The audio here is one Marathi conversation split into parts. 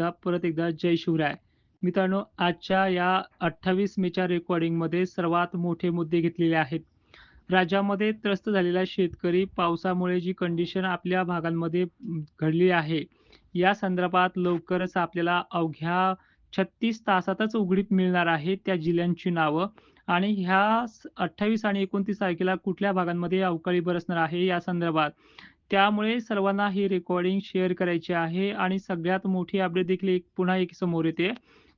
परत एकदा जय शिवराय. मित्रांनो, आजच्या या 28 मेच्या रेकॉर्डिंगमध्ये सर्वात मोठे मुद्दे घेतलेले आहेत. राज्यामध्ये त्रस्त झालेला शेतकरी, पावसामुळे जी कंडिशन आपल्या भागांमध्ये घडली आहे, या संदर्भात लवकरच आपल्याला अवघ्या 36 तासातच उघडीप मिळणार आहे त्या जिल्ह्यांची नावं आणि ह्या अठ्ठावीस आणि 29 तारखेला कुठल्या भागांमध्ये अवकाळी बरसणार आहे या संदर्भात. त्यामुळे सर्वांना ही रेकॉर्डिंग शेअर करायची आहे आणि सगळ्यात मोठी अपडेट देखील एक पुन्हा एक समोर येते,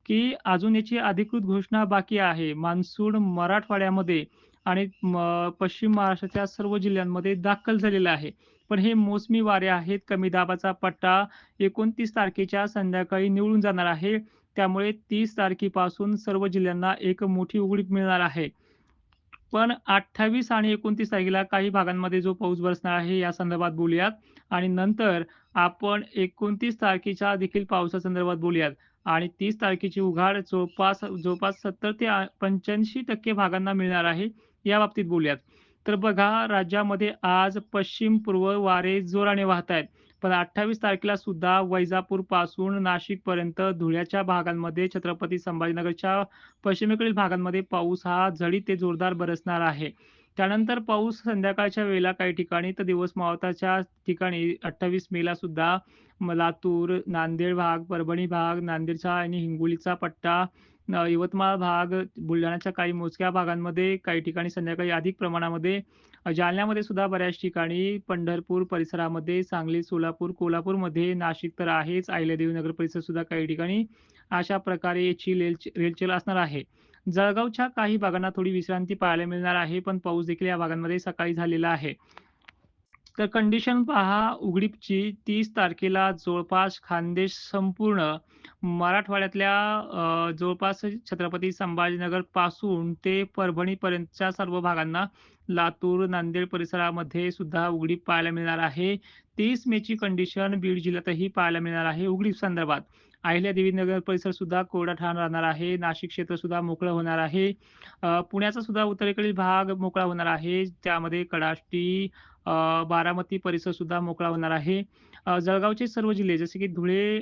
की अजून याची अधिकृत घोषणा बाकी आहे. मान्सून मराठवाड्यामध्ये आणि म पश्चिम महाराष्ट्राच्या सर्व जिल्ह्यांमध्ये दाखल झालेलं आहे. पण हे मोसमी वारे आहेत. कमी दाबाचा पट्टा 29 तारखेच्या संध्याकाळी निवडून जाणार आहे. त्यामुळे तीस तारखेपासून सर्व जिल्ह्यांना एक मोठी उघडीप मिळणार आहे. पण 28 आणि 29 तारखेला काही भागांमध्ये जो पाऊस बरसणार आहे या संदर्भात बोलूयात आणि नंतर आपण 29 तारखेच्या देखील पावसा संदर्भात बोलूयात आणि तीस तारखेची उघाड जवळपास जवळपास 70 ते पंच्याऐंशी टक्के भागांना मिळणार आहे, या बाबतीत बोलूयात. तर बघा राज्यामध्ये आज पश्चिम-पूर्व वारे जोराने वाहत आहेत. पण 28 तारखेला सुद्धा वैजापूरपासून नाशिकपर्यंत धुळ्याच्या भागांमध्ये, छत्रपती संभाजीनगरच्या पश्चिमेकडील भागांमध्ये पाऊस हा झडी ते जोरदार बरसणार आहे. त्यानंतर पाऊस संध्याकाळच्या वेळेला काही ठिकाणी तर दिवस मावताच्या ठिकाणी 28 मेला सुद्धा लातूर, नांदेड भाग, परभणी भाग, नांदेडचा आणि हिंगोलीचा पट्टा, यवतमाळ भाग, बुलढाण्याच्या काही मोजक्या भागांमध्ये, काही ठिकाणी संध्याकाळी अधिक प्रमाणामध्ये, जालन्यामध्ये सुद्धा बऱ्याच ठिकाणी, पंढरपूर परिसरामध्ये, सांगली, सोलापूर, कोल्हापूरमध्ये, नाशिक तर आहेच, अहिल्यादेवी नगर परिसर सुद्धा काही ठिकाणी अशा प्रकारे याची लेलच रेलचेल असणार आहे. जळगावच्या काही भागांना थोडी विश्रांती पाहायला मिळणार आहे, पण पाऊस देखील या भागांमध्ये सकाळी झालेला आहे. तर कंडिशन पहा उघडीपची तीस तारखेला जवळपास खानदेश संपूर्ण मराठवाड्यातल्या अ, जवळपास छत्रपती संभाजीनगरपासून ते परभणीपर्यंतच्या सर्व भागांना, लातूर, नांदेड परिसरामध्ये सुद्धा उघडीप पाहायला मिळणार आहे. तीस मेची कंडिशन बीड जिल्ह्यातही पाहायला मिळणार आहे उघडीप संदर्भात. अहिल्यादेवी नगर परिसर सुद्धा कोरडा ठाण राहणार आहे. नाशिक क्षेत्र सुद्धा मोकळं होणार आहे. पुण्याचा सुद्धा उत्तरेकडील भाग मोकळा होणार आहे. त्यामध्ये कडाष्टी, बारामती परिसर सुद्धा मोकळा होणार आहे. जळगावचे सर्व जिल्हे जसे की धुळे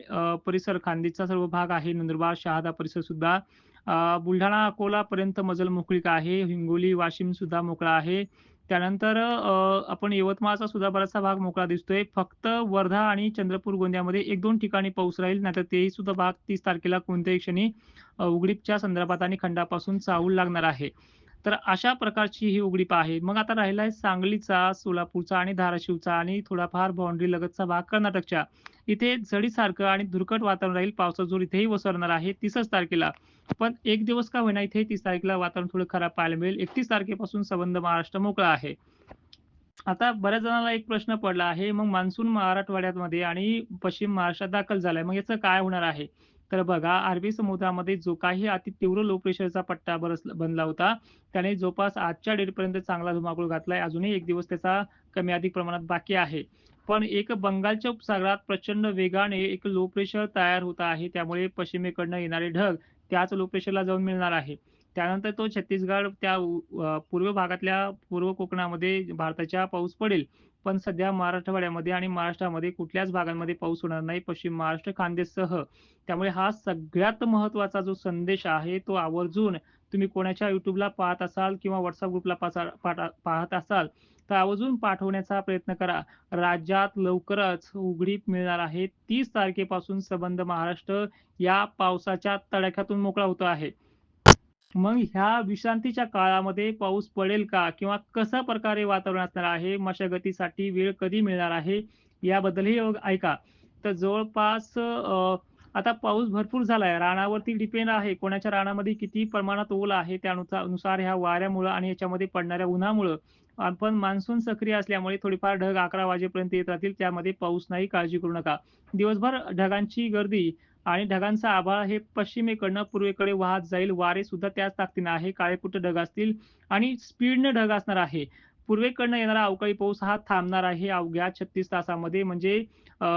परिसर, खांदीचा सर्व भाग आहे, नंदुरबार, शहादा परिसर सुद्धा, बुलढाणा बुलढाणा, अकोलापर्यंत मजल मोकळीक आहे. हिंगोली, वाशिम सुद्धा मोकळा आहे. त्यानंतर अ, आपण यवतमाळचा सुद्धा बराचसा भाग मोकळा दिसतोय. फक्त वर्धा आणि चंद्रपूर, गोंदियामध्ये 1-2 ठिकाणी पाऊस राहील. नाहीतर तेही सुद्धा भाग 30 तारखेला कोणत्याही क्षणी अ, उघडीपच्या संदर्भात आणि खंडापासून चावूल लागणार आहे. तर अशा प्रकारची ही उघडीप आहे. मग आता राहिला आहे सांगलीचा, सोलापूरचा आणि धाराशिवचा आणि थोडाफार बाउंड्री लगतचा भाग कर्नाटकच्या. इथे झडीसारखं आणि धुरकट वातावरण राहील. पावसाचा जोर इथेही ओसरणार आहे 30च तारखेला. पण एक दिवस का होईना इथे तीस तारखेला वातावरण थोडं खराब पाहायला मिळेल. 31 तारखेपासून संबंध महाराष्ट्र मोकळा आहे. आता बऱ्याच जणांना एक प्रश्न पडला आहे, मग मान्सून मराठवाड्यामध्ये आणि पश्चिम महाराष्ट्रात दाखल झालाय. मग याचं काय होणार आहे? तर बघा अरबी समुद्रामध्ये जो काही अति तीव्र लो प्रेशरचा पट्टा बरस बनला होता, त्याने जवळपास आजच्या डेटपर्यंत चांगला धुमाकूळ घातलाय. अजूनही एक दिवस त्याचा कमी अधिक प्रमाणात बाकी आहे. पण एक बंगालच्या उपसागरात प्रचंड वेगाने एक लो प्रेशर तयार होत आहे. त्यामुळे पश्चिमेकडनं येणारे ढग त्याच लो प्रेशरला जाऊन मिळणार आहे. त्यानंतर तो छत्तीसगड त्या पूर्व भागातल्या पूर्व कोकणामध्ये भारताच्या पाऊस पडेल. पण सध्या मराठवाड्यामध्ये आणि महाराष्ट्रामध्ये कुठल्याच भागांमध्ये पाऊस होणार नाही. पश्चिम महाराष्ट्र, खांदेसह त्यामुळे हा सगळ्यात महत्त्वाचा जो संदेश आहे, तो आवर्जून तुम्ही कोणाच्या युट्यूबला पाहत असाल किंवा व्हॉट्सअप ग्रुपला पासा पाहत असाल, तर आवर्जून पाठवण्याचा प्रयत्न करा. राज्यात लवकरच उघडीप मिळणार आहे. तीस तारखेपासून संबंध महाराष्ट्र या पावसाच्या तडाख्यातून मोकळा होतो आहे. मग ह्या विश्रांतीच्या काळामध्ये पाऊस पडेल का? किंवा कशा प्रकारे वातावरण असणार आहे? मशागतीसाठी वेळ कधी मिळणार आहे? याबद्दलही ऐका. तर जवळपास आता पाऊस भरपूर झालाय. रानावरती डिपेंड आहे. कोणाच्या रानामध्ये किती प्रमाणात ओल आहे त्यानुसार नुसार ह्या वाऱ्यामुळं आणि याच्यामध्ये पडणाऱ्या उन्हामुळं आपण मान्सून सक्रिय असल्यामुळे थोडीफार ढग 11 वाजेपर्यंत येत राहतील. त्यामध्ये पाऊस नाही, काळजी करू नका. दिवसभर ढगांची गर्दी आणि ढगांचा आभाळ हे पश्चिमेकडनं पूर्वेकडे वाहत जाईल. वारे सुद्धा त्याच ताकदीनं आहे. काळेकुट ढग असतील आणि स्पीडनं ढग असणार आहे. पूर्वेकडनं येणारा अवकाळी पाऊस हा थांबणार आहे अवघ्या 36 तासामध्ये. म्हणजे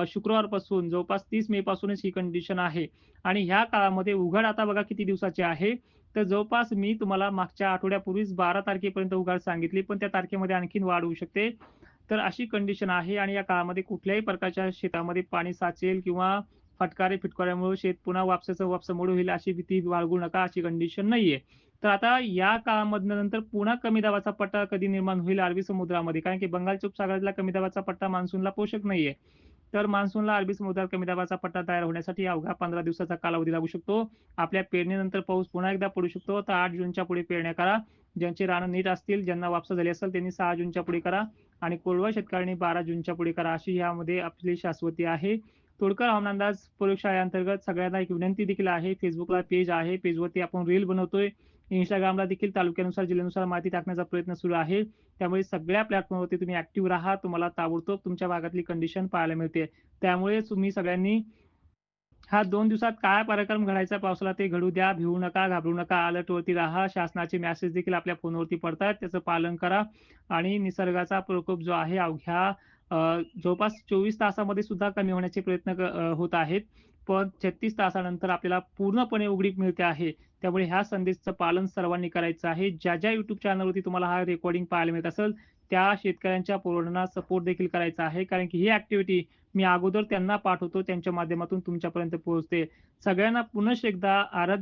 शुक्रवारपासून जवळपास तीस मे पासूनच ही कंडिशन आहे आणि ह्या काळामध्ये उघड आता बघा किती दिवसाची आहे. तर जवळपास मी तुम्हाला मागच्या आठवड्यापूर्वीच 12 तारखेपर्यंत उघड सांगितली, पण त्या तारखेमध्ये आणखीन वाढ होऊ शकते. तर अशी कंडिशन आहे आणि या काळामध्ये कुठल्याही प्रकारच्या शेतामध्ये पाणी साचेल किंवा फटकारे फिटकाऱ्यामुळे शेत पुन्हा वापसाचं वापसामुळे होईल अशी भीती बाळगू नका अशी कंडिशन नाहीये. तर आता या काळामधनं नंतर पुन्हा कमी दाबाचा पट्टा कधी निर्माण होईल अरबी समुद्रामध्ये कारण की बंगालच्या उपसागरातला कमी दाबाचा पट्टा मान्सूनला पोषक नाहीये. तर मान्सूनला अरबी समुद्रात कमी दाबाचा पट्टा तयार होण्यासाठी अवघा 15 दिवसाचा कालावधी लागू शकतो. आपल्या पेरणीनंतर पाऊस पुन्हा एकदा पडू शकतो. तर आठ जूनच्या पुढे पेरण्या करा. ज्यांची रानं नीट असतील, ज्यांना वापसा झाली असेल त्यांनी सहा जूनच्या पुढे करा आणि कोरवा शेतकऱ्यांनी 12 जूनच्या पुढे करा अशी यामध्ये आपली शाश्वती आहे. तोडकर हवामान अंदाज प्रयोगशाळेअंतर्गत सगळ्यांना एक विनंती देखील आहे. फेसबुकला पेज आहे. पेजवरती आपण रील बनवतोय. इंस्टाग्रामला देखील तालुक्यानुसार, जिल्ह्यानुसार माहिती टाकण्याचा प्रयत्न सुरू आहे. त्यामुळे सगळ्या प्लॅटफॉर्मवरती तुम्ही ऍक्टिव्ह राहा. तुम्हाला ताबडतोब तुमच्या भागातली कंडिशन पाहायला मिळते. त्यामुळे तुम्ही सगळ्यांनी हा दोन दिवसात काय पराक्रम घडायचा पावसाला ते घडू द्या. भिवू नका, घाबरू नका. अलर्टवरती राहा. शासनाचे मेसेज देखील आपल्या फोनवरती पडतायत. त्याचं पालन करा आणि निसर्गाचा प्रकोप जो आहे अवघ्या जवळपास 24 तासामध्ये सुद्धा कमी होण्याचे प्रयत्न होत आहेत. पण 36 तासानंतर आपल्याला पूर्णपणे उघडीप मिळते आहे. त्यामुळे ह्या संदेशचं पालन सर्वांनी करायचं आहे. ज्या, ज्या युट्यूब चॅनलवरती तुम्हाला हा रेकॉर्डिंग पाहायला मिळत असेल, त्या शेतकऱ्यांच्या पोरांना सपोर्ट देखील करायचा आहे. कारण की ही ॲक्टिव्हिटी मी अगोदर त्यांना पाठवतो. त्यांच्या माध्यमातून तुमच्यापर्यंत पोहोचते. सगळ्यांना पुनश्च एकदा आराध्य